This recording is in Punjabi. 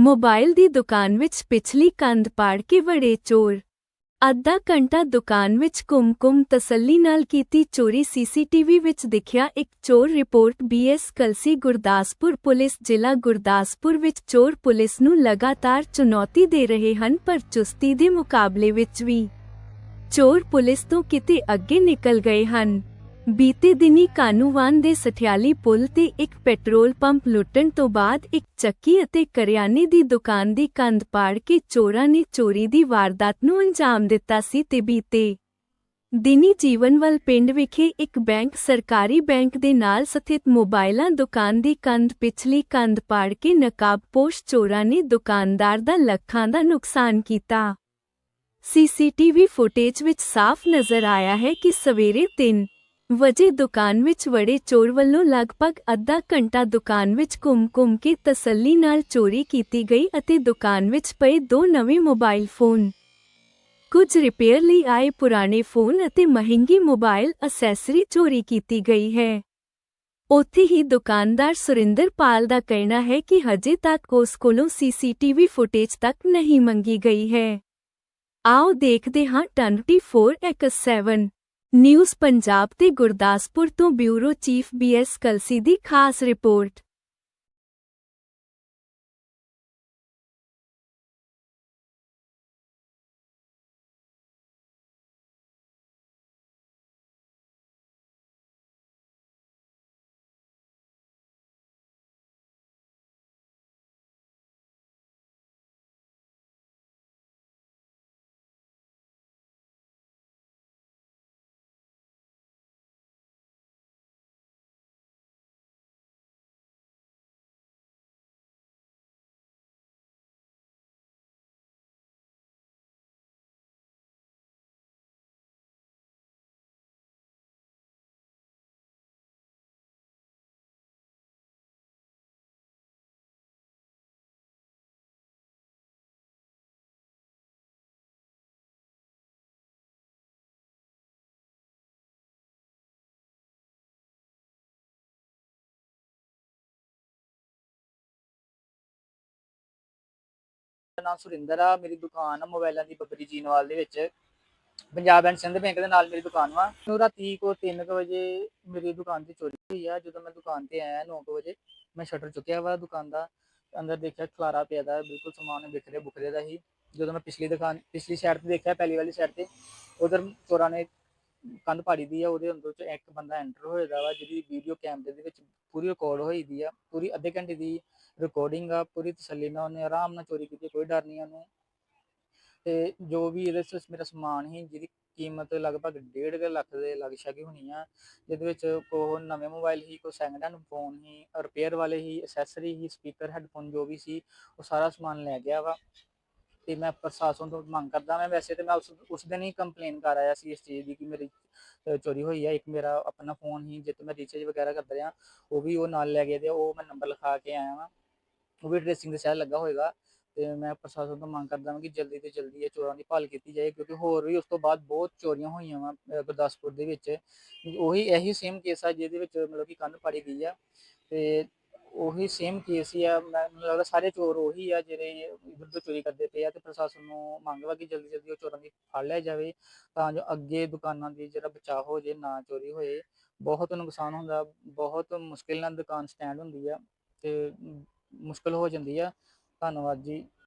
ਮੋਬਾਈਲ ਦੀ ਦੁਕਾਨ ਵਿੱਚ ਪਿਛਲੀ ਕੰਧ ਪਾੜ ਕੇ ਵੜੇ ਚੋਰ। ਅੱਧਾ ਘੰਟਾ ਦੁਕਾਨ ਵਿੱਚ ਘੁੰਮ-ਘੁੰਮ ਤਸੱਲੀ ਨਾਲ ਕੀਤੀ ਚੋਰੀ ਸੀਸੀਟੀਵੀ ਵਿੱਚ ਦਿਖਿਆ ਇੱਕ ਚੋਰ report BS Kalsi Gurdaspur police ਜ਼ਿਲ੍ਹਾ ਗੁਰਦਾਸਪੁਰ ਵਿੱਚ ਚੋਰ ਪੁਲਿਸ ਨੂੰ ਲਗਾਤਾਰ ਚੁਣੌਤੀ ਦੇ ਰਹੇ ਹਨ ਪਰ ਚੁਸਤੀ ਦੇ ਮੁਕਾਬਲੇ ਵਿੱਚ ਵੀ। ਚੋਰ ਪੁਲਿਸ ਤੋਂ ਕਿਤੇ ਅੱਗੇ ਨਿਕਲ ਗਏ ਹਨ। ਬੀਤੇ ਦਿਨੀ ਕਾਨੂੰਵਾਨ ਦੇ ਸਠਿਆਲੀ ਪੁਲ ਤੇ ਇੱਕ ਪੈਟਰੋਲ ਪੰਪ ਲੁੱਟਣ ਤੋਂ ਬਾਅਦ ਇੱਕ ਚੱਕੀ ਅਤੇ ਕਰਿਆਨੇ ਦੀ ਦੁਕਾਨ ਦੀ ਕੰਧ ਪਾੜ ਕੇ ਚੋਰਾਂ ਨੇ ਚੋਰੀ ਦੀ ਵਾਰਦਾਤ ਨੂੰ ਅੰਜਾਮ ਦਿੱਤਾ ਸੀ ਤੇ ਬੀਤੇ ਦਿਨੀ ਜੀਵਨਵਲ ਪਿੰਡ ਵਿਖੇ ਇੱਕ ਬੈਂਕ ਸਰਕਾਰੀ ਬੈਂਕ ਦੇ ਨਾਲ ਸਥਿਤ ਮੋਬਾਈਲਾਂ ਦੁਕਾਨ ਦੀ ਕੰਧ ਪਿਛਲੀ ਕੰਧ ਪਾੜ ਕੇ ਨਕਾਬਪੋਸ਼ ਚੋਰਾਂ ਨੇ ਦੁਕਾਨਦਾਰ ਦਾ ਲੱਖਾਂ ਦਾ ਨੁਕਸਾਨ ਕੀਤਾ। ਸੀਸੀਟੀਵੀ ਫੁਟੇਜ ਵਿੱਚ ਸਾਫ਼ ਨਜ਼ਰ ਆਇਆ ਹੈ ਕਿ ਸਵੇਰੇ 3 ਵਜੇ ਦੁਕਾਨ ਵਿੱਚ ਵੜੇ ਚੋਰ ਵੱਲੋਂ ਲਗਭਗ ਅੱਧਾ ਘੰਟਾ ਦੁਕਾਨ ਵਿੱਚ ਘੁੰਮ-ਘੁੰਮ ਕੇ ਤਸੱਲੀ ਨਾਲ ਚੋਰੀ ਕੀਤੀ ਗਈ ਅਤੇ ਦੁਕਾਨ ਵਿੱਚ ਪਏ ਦੋ ਨਵੇਂ ਮੋਬਾਈਲ ਫੋਨ। ਕੁਝ ਰਿਪੇਅਰ ਲਈ ਆਏ ਪੁਰਾਣੇ ਫੋਨ ਅਤੇ ਮਹਿੰਗੀ ਮੋਬਾਈਲ ਅਸੈਸਰੀ ਚੋਰੀ ਕੀਤੀ ਗਈ ਹੈ। ਉੱਥੇ ਹੀ ਦੁਕਾਨਦਾਰ ਸੁਰਿੰਦਰ ਪਾਲ ਦਾ ਕਹਿਣਾ ਹੈ ਕਿ ਹਜੇ ਤੱਕ ਉਸ ਕੋਲੋਂ ਸੀਸੀਟੀਵੀ ਫੁਟੇਜ ਤੱਕ ਨਹੀਂ ਮੰਗੀ ਗਈ ਹੈ। ਆਓ ਦੇਖਦੇ ਹਾਂ 24x7 ਨਿਊਜ਼ ਪੰਜਾਬ ਤੇ ਗੁਰਦਾਸਪੁਰ ਤੋਂ ਬਿਊਰੋ ਚੀਫ ਬੀਐਸ ਕਲਸੀ ਦੀ ਖਾਸ ਰਿਪੋਰਟ। ਨਾਮ ਸੁਰਿੰਦਰ ਆ, ਮੇਰੀ ਦੁਕਾਨ ਆ ਮੋਬਾਈਲਾਂ ਦੀ ਬੱਬਰੀ ਜੀਨਵਾਲ ਦੇ ਵਿੱਚ। ਪੰਜਾਬ ਐਂਡ ਸਿੰਧ ਬੈਂਕ ਦੇ ਨਾਲ ਮੇਰੀ ਦੁਕਾਨ ਵਾ। ਮੈਨੂੰ ਰਾਤੀ ਕੋ 3 ਵਜੇ ਮੇਰੀ ਦੁਕਾਨ ਤੇ ਚੋਰੀ ਹੋਈ ਆ। ਜਦੋਂ ਮੈਂ ਦੁਕਾਨ ਤੇ ਆਇਆ 9 ਵਜੇ, ਮੈਂ ਸ਼ਟਰ ਚੁੱਕਿਆ ਵਾ ਦੁਕਾਨ ਦਾ। ਅੰਦਰ ਦੇਖਿਆ ਖਲਾਰਾ ਪਿਆ ਦਾ, ਬਿਲਕੁਲ ਸਮਾਨ ਵਿਖਰੇ ਬੁਖਰੇ ਦਾ ਹੀ। ਜਦੋਂ ਮੈਂ ਪਿਛਲੀ ਦੁਕਾਨ, ਪਿਛਲੀ ਸਾਈਡ ਤੇ ਦੇਖਿਆ, ਪਹਿਲੀ ਵਾਲੀ ਸਾਈਡ ਤੇ, ਉਧਰ ਚੋਰਾਂ ਨੇ ਕੰਧ ਪਾੜੀ ਦੀ ਆ, ਉਹਦੇ ਅੰਦਰ ਚ ਇੱਕ ਬੰਦਾ ਐਂਟਰ ਹੋਇਆ ਵਾ, ਜਿਹਦੀ ਵੀਡੀਓ ਕੈਮਰੇ ਦੇ ਵਿੱਚ ਪੂਰੀ ਰਿਕਾਰਡ ਹੋਈ ਦੀ ਆ, ਪੂਰੀ ਅੱਧੇ ਘੰਟੇ ਦੀ ਰਿਕਾਰਡਿੰਗ ਆ, ਪੂਰੀ ਤਸੱਲੀ ਨਾਲ ਉਹਨੇ ਆਰਾਮ ਨਾਲ ਚੋਰੀ ਕੀਤੀ, ਕੋਈ ਡਰ ਨਹੀਂ ਉਹਨੂੰ। ਤੇ ਜੋ ਵੀ ਇਹਦੇ ਵਿੱਚ ਮੇਰਾ ਸਮਾਨ ਸੀ, ਜਿਹਦੀ ਕੀਮਤ ਲਗਭਗ 1.5 ਲੱਖ ਦੇ ਲੱਗ ਛਾਗੀ ਹੋਣੀ ਆ, ਜਿਹਦੇ ਵਿੱਚ ਕੋ ਨਵੇਂ ਮੋਬਾਈਲ ਸੀ ਕੋ ਸੈਕਿੰਡ ਹੈਂਡ ਫੋਨ ਹੀ ਰਿਪੇਅਰ ਵਾਲੇ ਸੀ ਐਕਸੈਸਰੀ ਸੀ ਸਪੀਕਰ ਹੈੱਡਫੋਨ ਜੋ ਵੀ ਸੀ, ਉਹ ਸਾਰਾ ਸਮਾਨ ਲੈ ਗਿਆ ਵਾ। ਤੇ ਮੈਂ ਪ੍ਰਸ਼ਾਸਨ ਤੋਂ ਮੰਗ ਕਰਦਾ ਮੈਂ ਵੈਸੇ ਤੇ ਮੈਂ ਉਸ ਉਸ ਦਿਨ ਹੀ ਕੰਪਲੇਨ ਕਰ ਆਇਆ ਸੀ ਇਸ ਚੀਜ਼ ਦੀ ਕਿ ਮੇਰੀ ਅ, ਚੋਰੀ ਹੋਈ ਹੈ ਇੱਕ ਮੇਰਾ ਆਪਣਾ ਫੋਨ ਸੀ ਜਿੱਥੇ ਮੈਂ ਰੀਚਾਰਜ ਵਗੈਰਾ ਕਰਦਾ ਰਿਹਾ ਉਹ ਵੀ ਉਹ ਨਾਲ ਲੈ ਗਏ ਤੇ ਉਹ ਮੈਂ ਨੰਬਰ ਲਿਖਾ ਕੇ ਆਇਆ ਵਾਂ ਉਹ ਵੀ ਟ੍ਰੇਸਿੰਗ ਦੇ ਸ਼ਾਇਦ ਲੱਗਾ ਹੋਏਗਾ ਤੇ ਮੈਂ ਪ੍ਰਸ਼ਾਸਨ ਤੋਂ ਮੰਗ ਕਰਦਾ ਹਾਂ ਕਿ ਜਲਦੀ ਤੋਂ ਜਲਦੀ ਇਹ ਚੋਰਾਂ ਦੀ ਭਾਲ ਕੀਤੀ ਜਾਏ ਕਿਉਂਕਿ ਹੋਰ ਵੀ ਉਸ ਤੋਂ ਬਾਅਦ ਬਹੁਤ ਚੋਰੀਆਂ ਹੋਈਆਂ ਵਾ ਗੁਰਦਾਸਪੁਰ ਦੇ ਵਿੱਚ ਉਹੀ ਇਹੀ ਸੇਮ ਕੇਸ ਆ ਜਿਹਦੇ ਵਿੱਚ ਮਤਲਬ ਕਿ ਕੰਨ ਪਾੜੀ ਗਈ ਆ ਤੇ ਉਹੀ ਸੇਮ ਕੇਸ ਹੀ ਆ। ਮੈਂ- ਮੈਨੂੰ ਲੱਗਦਾ ਸਾਰੇ ਚੋਰ ਉਹੀ ਆ ਜਿਹੜੇ ਇਧਰ ਤੋਂ ਚੋਰੀ ਕਰਦੇ ਪਏ ਆ ਤੇ ਪ੍ਰਸ਼ਾਸਨ ਨੂੰ ਮੰਗ ਵਾ ਕਿ ਜਲਦੀ ਜਲਦੀ ਉਹ ਚੋਰਾਂ ਦੀ ਫੜ ਲਿਆ ਜਾਵੇ ਤਾਂ ਜੋ ਅੱਗੇ ਦੁਕਾਨਾਂ ਦੀ ਜਿਹੜਾ ਬਚਾਅ ਹੋ ਜੇ, ਨਾ ਚੋਰੀ ਹੋਏ। ਬਹੁਤ ਨੁਕਸਾਨ ਹੁੰਦਾ, ਬਹੁਤ ਮੁਸ਼ਕਿਲ ਨਾਲ ਦੁਕਾਨ ਸਟੈਂਡ ਹੁੰਦੀ ਆ ਤੇ ਮੁਸ਼ਕਿਲ ਹੋ ਜਾਂਦੀ ਆ। ਧੰਨਵਾਦ ਜੀ।